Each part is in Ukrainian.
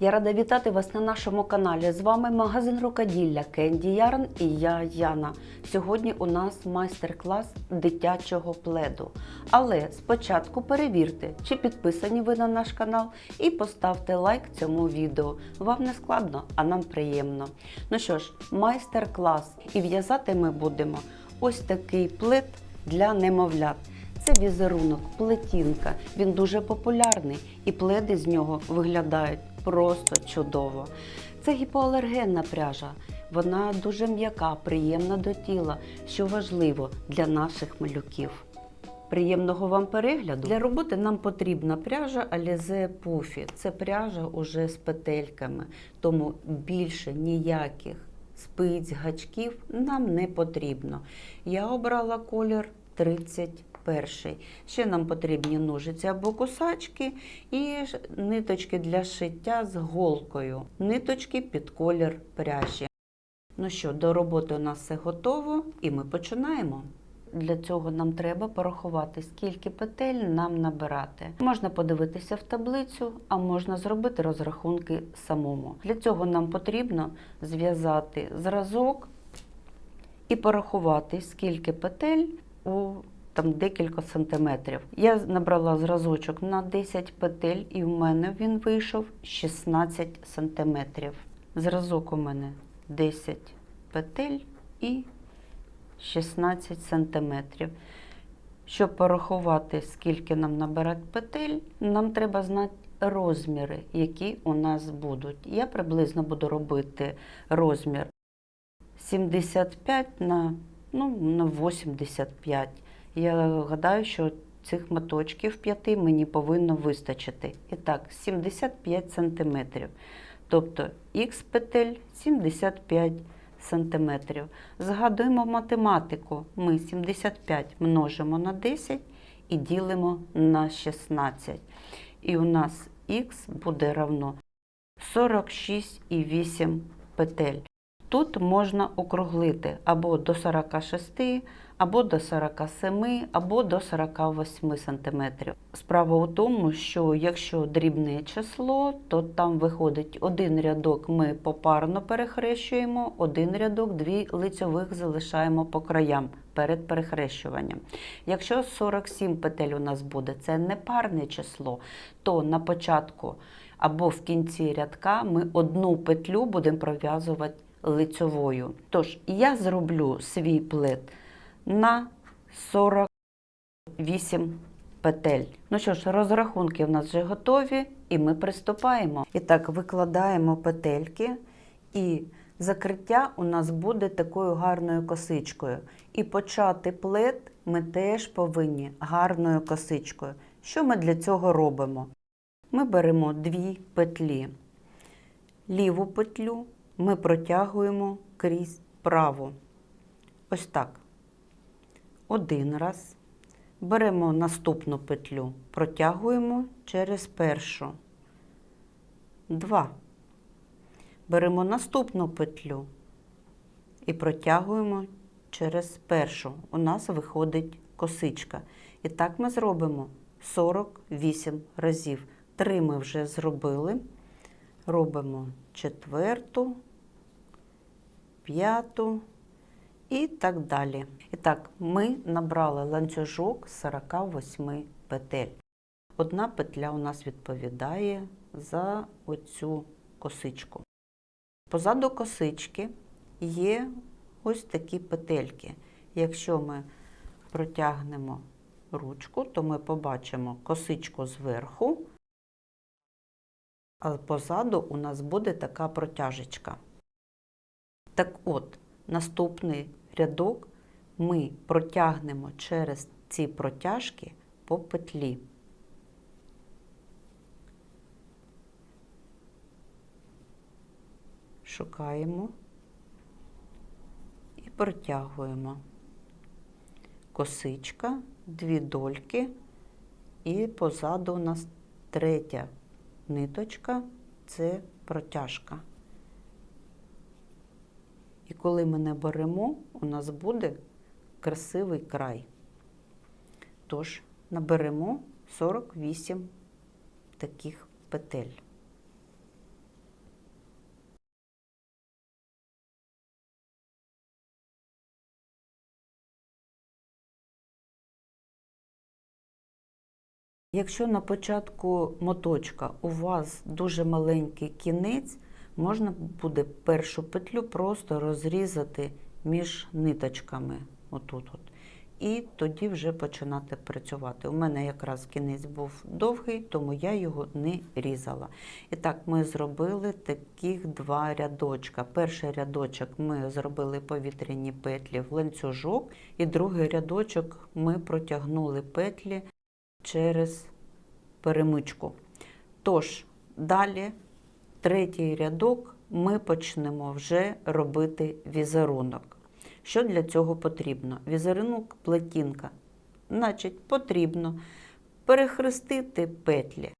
Я рада вітати вас на нашому каналі. З вами магазин рукоділля Кенді Ярн і я Яна. Сьогодні у нас майстер-клас дитячого пледу. Але спочатку перевірте, чи підписані ви на наш канал, і поставте лайк цьому відео. Вам не складно, а нам приємно. Ну що ж, майстер-клас. І в'язати ми будемо ось такий плед для немовлят. Це візерунок, плетінка. Він дуже популярний, і пледи з нього виглядають просто чудово. Це гіпоалергенна пряжа. Вона дуже м'яка, приємна до тіла, що важливо для наших малюків. Приємного вам перегляду. Для роботи нам потрібна пряжа Alize Puffy. Це пряжа уже з петельками, тому більше ніяких спиць, гачків нам не потрібно. Я обрала колір 31. Ще нам потрібні ножиці або кусачки і ниточки для шиття з голкою. Ниточки під колір пряжі. Ну що, до роботи у нас все готово, і ми починаємо. Для цього нам треба порахувати, скільки петель нам набирати. Можна подивитися в таблицю, а можна зробити розрахунки самому. Для цього нам потрібно зв'язати зразок і порахувати, скільки петель у там декілька сантиметрів. Я набрала зразочок на 10 петель, і в мене він вийшов 16 сантиметрів. Зразок у мене 10 петель і 16 сантиметрів. Щоб порахувати, скільки нам набирати петель, нам треба знати розміри, які у нас будуть. Я приблизно буду робити розмір 75 на, ну, на 85. Я гадаю, що цих моточків п'яти мені повинно вистачити. І так, 75 сантиметрів. Тобто х петель 75 сантиметрів. Згадуємо математику. Ми 75 множимо на 10 і ділимо на 16. І у нас х буде равно 46,8 петель. Тут можна округлити або до 46, або до 47, або до 48 см. Справа у тому, що якщо дрібне число, то там виходить один рядок ми попарно перехрещуємо, один рядок, дві лицьових залишаємо по краям перед перехрещуванням. Якщо 47 петель у нас буде, це непарне число, то на початку або в кінці рядка ми одну петлю будемо пров'язувати лицьовою. Тож я зроблю свій плед на 48 петель. Ну що ж, розрахунки в нас вже готові, і ми приступаємо. І так, викладаємо петельки, і закриття у нас буде такою гарною косичкою. І почати плед ми теж повинні гарною косичкою. Що ми для цього робимо? Ми беремо дві петлі. Ліву петлю ми протягуємо крізь праву. Ось так. Один раз. Беремо наступну петлю, протягуємо через першу. Два. Беремо наступну петлю і протягуємо через першу. У нас виходить косичка. І так ми зробимо 48 разів. Три ми вже зробили. Робимо четверту, п'яту і так далі. І так, ми набрали ланцюжок з 48 петель. Одна петля у нас відповідає за оцю косичку. Позаду косички є ось такі петельки. Якщо ми протягнемо ручку, то ми побачимо косичку зверху, а позаду у нас буде така протяжечка. Так от, наступний рядок ми протягнемо через ці протяжки по петлі. Шукаємо і протягуємо. Косичка, дві дольки, і позаду у нас третя ниточка це протяжка. І коли ми не беремо, у нас буде красивий край. Тож, наберемо 48 таких петель. Якщо на початку моточка у вас дуже маленький кінець, можна буде першу петлю просто розрізати між ниточками. Отут от. І тоді вже починати працювати. У мене якраз кінець був довгий, тому я його не різала. І так, ми зробили таких два рядочка. Перший рядочок ми зробили повітряні петлі в ланцюжок, і другий рядочок ми протягнули петлі через перемичку. Тож, далі, третій рядок, ми почнемо вже робити візерунок. Що для цього потрібно? Візерунок плетінка. Значить, потрібно перехрестити петлі.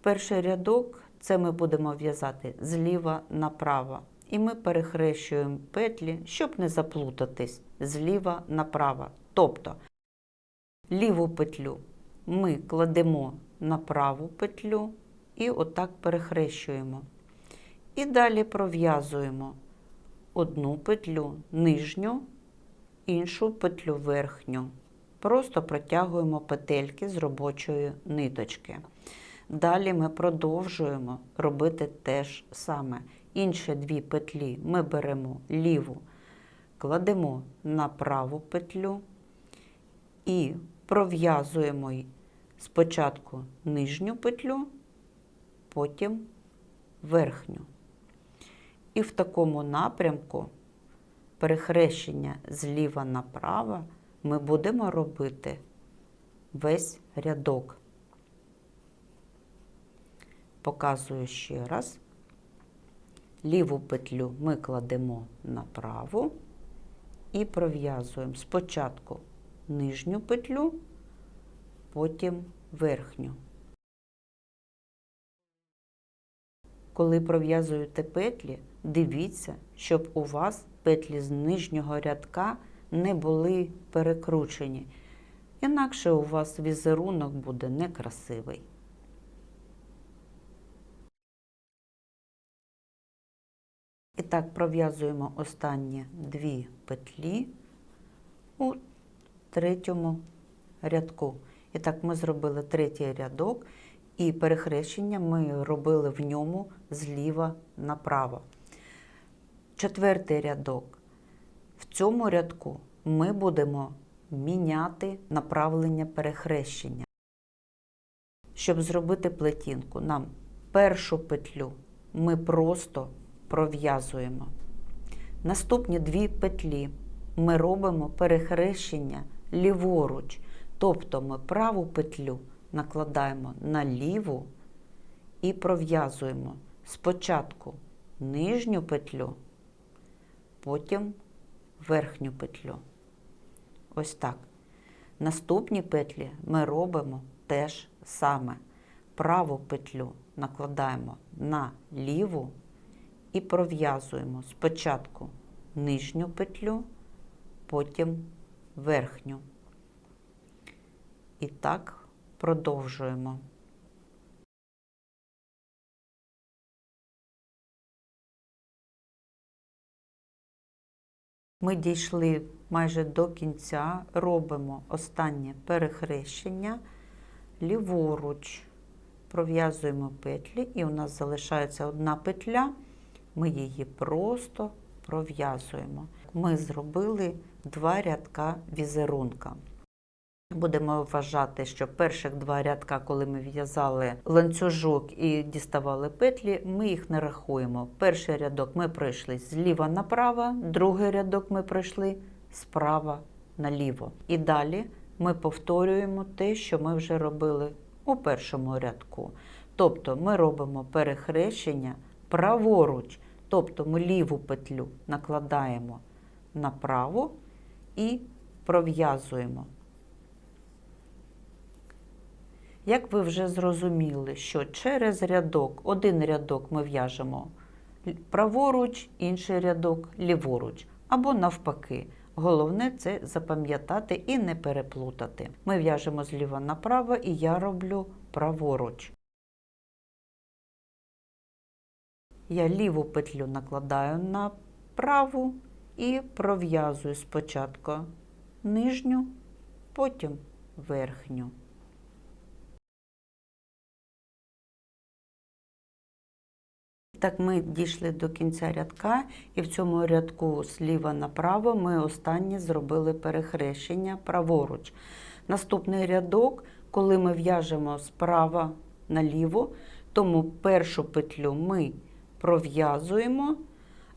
Перший рядок це ми будемо в'язати зліва направо. І ми перехрещуємо петлі, щоб не заплутатись зліва направо. Тобто ліву петлю ми кладемо на праву петлю і отак перехрещуємо. І далі пров'язуємо одну петлю нижню, іншу петлю верхню. Просто протягуємо петельки з робочої ниточки. Далі ми продовжуємо робити те ж саме. Інші дві петлі ми беремо ліву, кладемо на праву петлю і пров'язуємо спочатку нижню петлю, потім верхню. І в такому напрямку перехрещення зліва направо ми будемо робити весь рядок. Показую ще раз. Ліву петлю ми кладемо на праву і пров'язуємо спочатку нижню петлю, потім верхню. Коли пров'язуєте петлі, дивіться, щоб у вас петлі з нижнього рядка не були перекручені. Інакше у вас візерунок буде некрасивий. І так пров'язуємо останні дві петлі у третьому рядку. І так ми зробили третій рядок, і перехрещення ми робили в ньому зліва направо. Четвертий рядок. В цьому рядку ми будемо міняти направлення перехрещення. Щоб зробити плетінку, нам першу петлю ми просто пров'язуємо. Наступні дві петлі ми робимо перехрещення ліворуч, тобто ми праву петлю накладаємо на ліву і пров'язуємо спочатку нижню петлю, потім верхню петлю. Ось так. Наступні петлі ми робимо теж саме. Праву петлю накладаємо на ліву і пров'язуємо спочатку нижню петлю, потім верхню. І так продовжуємо. Ми дійшли майже до кінця, робимо останнє перехрещення ліворуч, пров'язуємо петлі, і у нас залишається одна петля, ми її просто пров'язуємо. Ми зробили два рядка візерунка. Будемо вважати, що перших два рядка, коли ми в'язали ланцюжок і діставали петлі, ми їх не рахуємо. Перший рядок ми пройшли зліва направо, другий рядок ми пройшли справа наліво. І далі ми повторюємо те, що ми вже робили у першому рядку. Тобто ми робимо перехрещення праворуч, тобто ми ліву петлю накладаємо на праву і пров'язуємо. Як ви вже зрозуміли, що через рядок, один рядок ми в'яжемо праворуч, інший рядок ліворуч, або навпаки. Головне це запам'ятати і не переплутати. Ми в'яжемо зліва направо, і я роблю праворуч. Я ліву петлю накладаю на праву і пров'язую спочатку нижню, потім верхню. Так, ми дійшли до кінця рядка, і в цьому рядку зліва направо ми останнє зробили перехрещення праворуч. Наступний рядок, коли ми в'яжемо справа наліво, тому першу петлю ми пров'язуємо,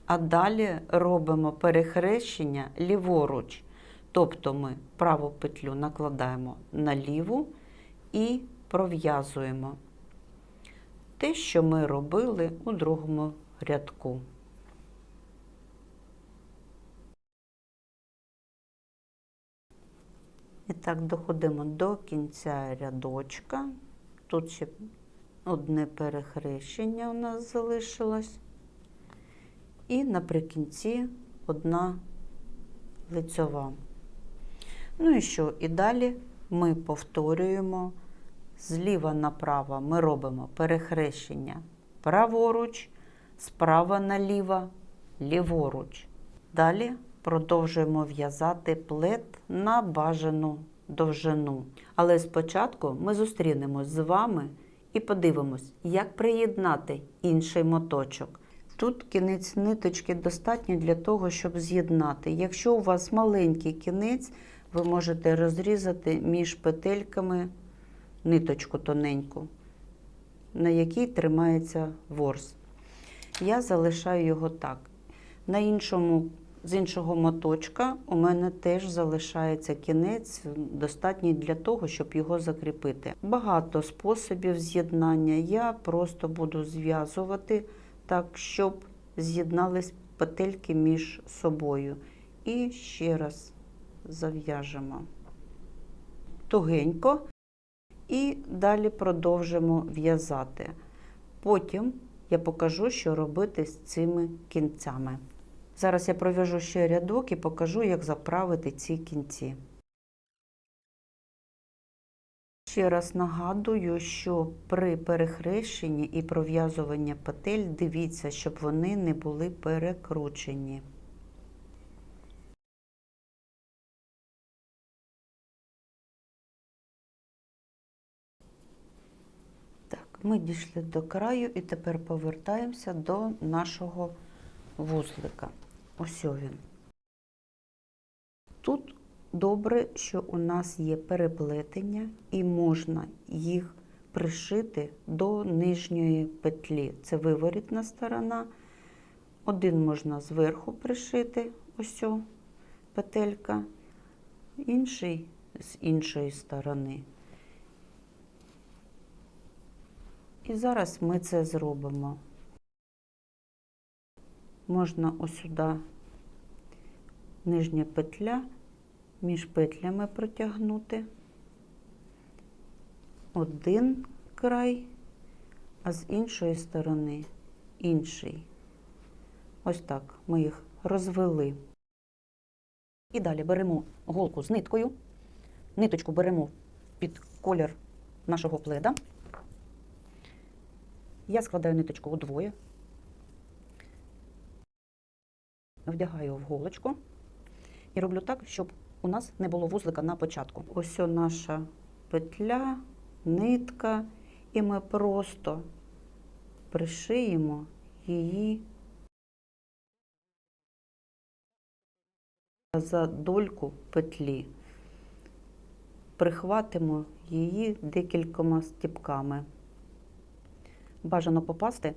а далі робимо перехрещення ліворуч. Тобто ми праву петлю накладаємо на ліву і пров'язуємо те, що ми робили у другому рядку. І так доходимо до кінця рядочка. Тут ще одне перехрещення у нас залишилось. І наприкінці одна лицьова. Ну і що? І далі ми повторюємо зліва направо ми робимо перехрещення праворуч, справа наліво, ліворуч. Далі продовжуємо в'язати плет на бажану довжину. Але спочатку ми зустрінемось з вами і подивимось, як приєднати інший моточок. Тут кінець ниточки достатньо для того, щоб з'єднати. Якщо у вас маленький кінець, ви можете розрізати між петельками ниточку тоненьку, на якій тримається ворс. Я залишаю його так. На іншому, з іншого моточка у мене теж залишається кінець, достатній для того, щоб його закріпити. Багато способів з'єднання. Я просто буду зв'язувати так, щоб з'єднались петельки між собою. І ще раз зав'яжемо тугенько і далі продовжимо в'язати. Потім я покажу, що робити з цими кінцями. Зараз я пров'яжу ще рядок і покажу, як заправити ці кінці. Ще раз нагадую, що при перехрещенні і пров'язуванні петель дивіться, щоб вони не були перекручені. Ми дійшли до краю і тепер повертаємося до нашого вузлика. Ось він. Тут добре, що у нас є переплетення і можна їх пришити до нижньої петлі. Це виворітна сторона. Один можна зверху пришити, ось петелька, інший з іншої сторони. І зараз ми це зробимо. Можна ось сюди нижня петля між петлями протягнути один край, а з іншої сторони інший. Ось так ми їх розвели. І далі беремо голку з ниткою, ниточку беремо під колір нашого пледа. Я складаю ниточку удвоє, вдягаю в голочку і роблю так, щоб у нас не було вузлика на початку. Ось наша петля, нитка, і ми просто пришиємо її за дольку петлі, прихватимо її декількома стіпками. Бажано попасти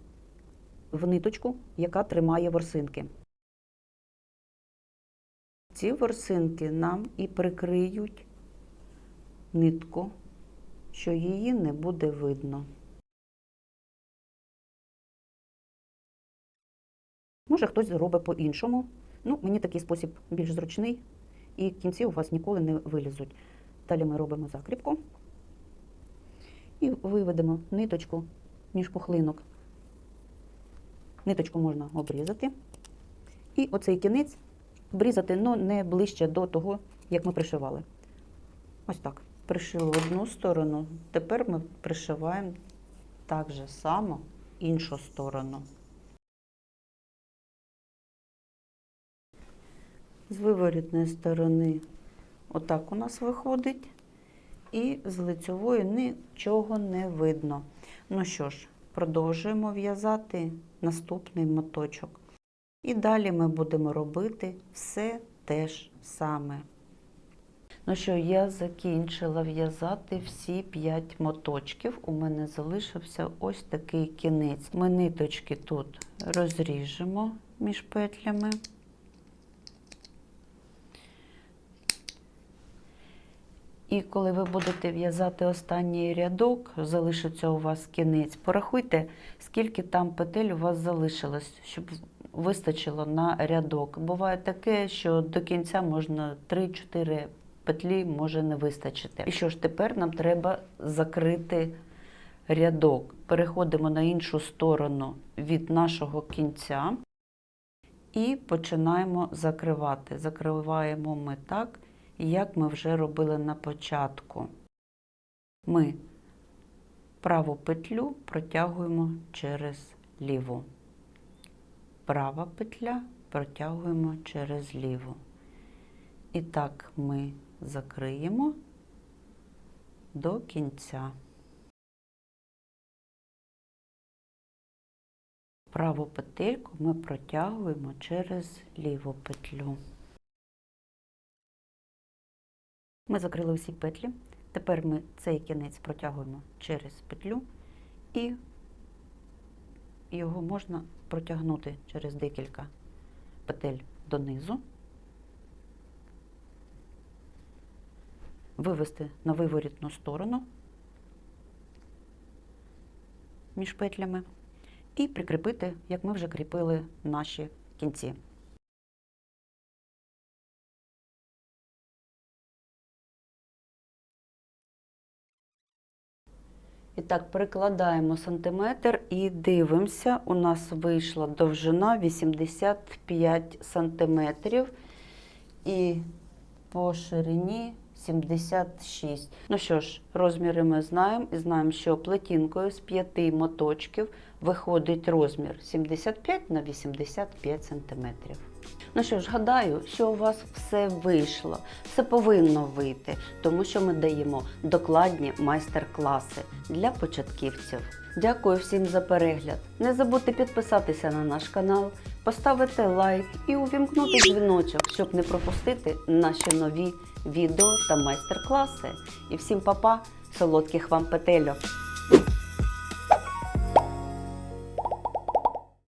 в ниточку, яка тримає ворсинки. Ці ворсинки нам і прикриють нитку, що її не буде видно. Може, хтось зробить по-іншому. Ну, мені такий спосіб більш зручний, і кінці у вас ніколи не вилізуть. Далі ми робимо закріпку і виведемо ниточку між пухлинок. Ниточку можна обрізати. І оцей кінець обрізати, але не ближче до того, як ми пришивали. Ось так. Пришили одну сторону, тепер ми пришиваємо так же само іншу сторону. З виворітної сторони отак у нас виходить, і з лицьової нічого не видно. Ну що ж, продовжуємо в'язати наступний моточок. І далі ми будемо робити все те ж саме. Ну що, я закінчила в'язати всі 5 моточків. У мене залишився ось такий кінець. Ми ниточки тут розріжемо між петлями. І коли ви будете в'язати останній рядок, залишиться у вас кінець. Порахуйте, скільки там петель у вас залишилось, щоб вистачило на рядок. Буває таке, що до кінця можна 3-4 петлі може не вистачити. І що ж тепер нам треба закрити рядок. Переходимо на іншу сторону від нашого кінця і починаємо закривати. Закриваємо ми так, як ми вже робили на початку. Ми праву петлю протягуємо через ліву. Права петля протягуємо через ліву. І так ми закриємо до кінця. Праву петельку ми протягуємо через ліву петлю. Ми закрили всі петлі. Тепер ми цей кінець протягуємо через петлю і його можна протягнути через декілька петель донизу. вивести на виворітну сторону між петлями і прикріпити, як ми вже кріпили наші кінці. І так, прикладаємо сантиметр і дивимося. У нас вийшла довжина 85 сантиметрів і по ширині 76. Ну що ж, розміри ми знаємо і знаємо, що плетінкою з 5 моточків виходить розмір 75 на 85 сантиметрів. Ну що ж, гадаю, що у вас все вийшло, все повинно вийти, тому що ми даємо докладні майстер-класи для початківців. Дякую всім за перегляд. Не забудьте підписатися на наш канал, поставити лайк і увімкнути дзвіночок, щоб не пропустити наші нові відео та майстер-класи. І всім па-па, солодких вам петельок!